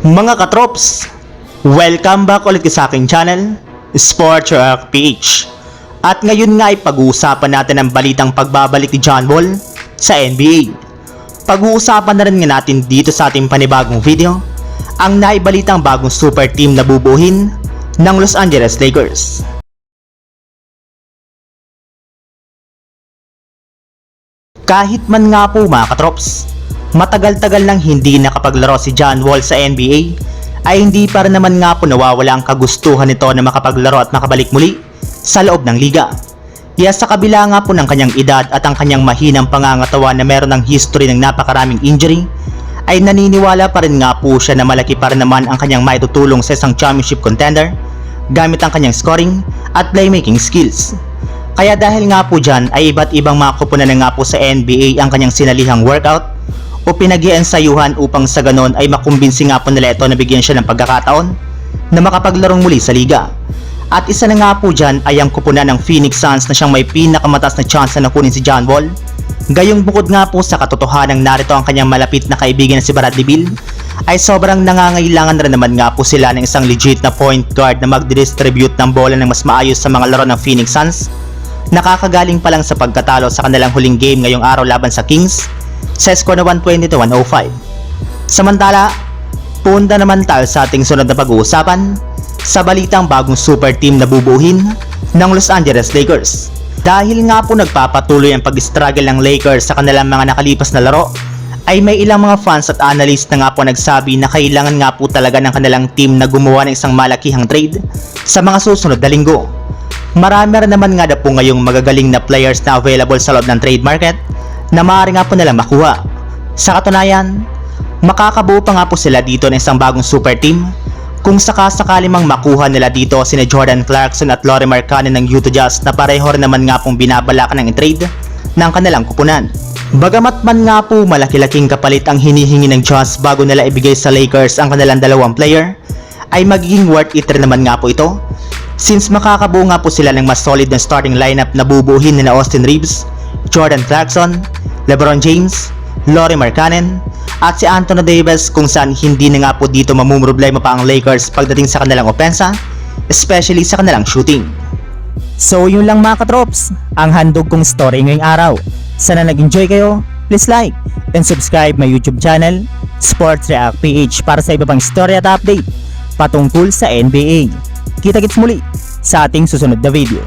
Mga katrops, welcome back ulit sa aking channel, Sports Rock PH. At ngayon nga ay pag-uusapan natin ang balitang pagbabalik ni John Wall sa NBA. Pag-uusapan na rin nga natin dito sa ating panibagong video, ang naibalitang bagong super team na bubuhin ng Los Angeles Lakers. Kahit man nga po mga katrops, matagal-tagal nang hindi nakapaglaro si John Wall sa NBA, ay hindi pa rin naman nga po nawawala ang kagustuhan nito na makapaglaro at makabalik muli sa loob ng liga. Kaya sa kabila nga po ng kanyang edad at ang kanyang mahinang pangangatawan na meron ng history ng napakaraming injury, ay naniniwala pa rin nga po siya na malaki pa rin naman ang kanyang maitutulong sa isang championship contender gamit ang kanyang scoring at playmaking skills. Kaya dahil nga po dyan ay iba't ibang mga kupunan na nga po sa NBA ang kanyang sinalihang workout o pinag-iensayuhan upang sa ganon ay makumbinsi nga po nila ito na bigyan siya ng pagkakataon na makapaglarong muli sa liga. At isa na nga po dyan ay ang kupunan ng Phoenix Suns na siyang may pinakamatas na chance na nakunin si John Wall. Gayong bukod nga po sa katotohanang narito ang kanyang malapit na kaibigan na si Bradley Beal, ay sobrang nangangailangan rin naman nga po sila ng isang legit na point guard na magdidistribute ng bola ng mas maayos sa mga laro ng Phoenix Suns. Nakakagaling pa lang sa pagkatalo sa kanilang huling game ngayong araw laban sa Kings sa score na 120 to 105. Samantala, punta naman tayo sa ating sunod na pag-uusapan sa balitang bagong super team na bubuhin ng Los Angeles Lakers. Dahil nga po nagpapatuloy ang pag-struggle ng Lakers sa kanilang mga nakalipas na laro, ay may ilang mga fans at analyst na nga po nagsabi na kailangan nga po talaga ng kanilang team na gumawa ng isang malakihang trade sa mga susunod na linggo. Marami rin naman nga na po ngayong magagaling na players na available sa loob ng trade market na maaari nga po nilang makuha. Sa katunayan, makakabuo pa nga po sila dito ng isang bagong super team kung sakasakali mang makuha nila dito sina Jordan Clarkson at Laurie Markkanen ng Utah Jazz na pareho rin naman nga pong binabalakan ng trade ng kanilang kupunan. Bagamat man nga po malaki-laking kapalit ang hinihingi ng Jazz bago nila ibigay sa Lakers ang kanilang dalawang player, ay magiging worth it rin naman nga po ito since makakabuo nga po sila ng mas solid na starting lineup na bubuhin ni Austin Reeves, Jordan Clarkson, LeBron James, Laurie Markkanen, at si Anthony Davis kung saan hindi na nga po dito mamumroblema pa ang Lakers pagdating sa kanilang opensa, especially sa kanilang shooting. So yun lang mga katrops, ang handog kong story ngayong araw. Sana nag-enjoy kayo, please like and subscribe my YouTube channel, Sports React PH para sa iba pang story at update patungkol sa NBA. Kita-kits muli sa ating susunod na video.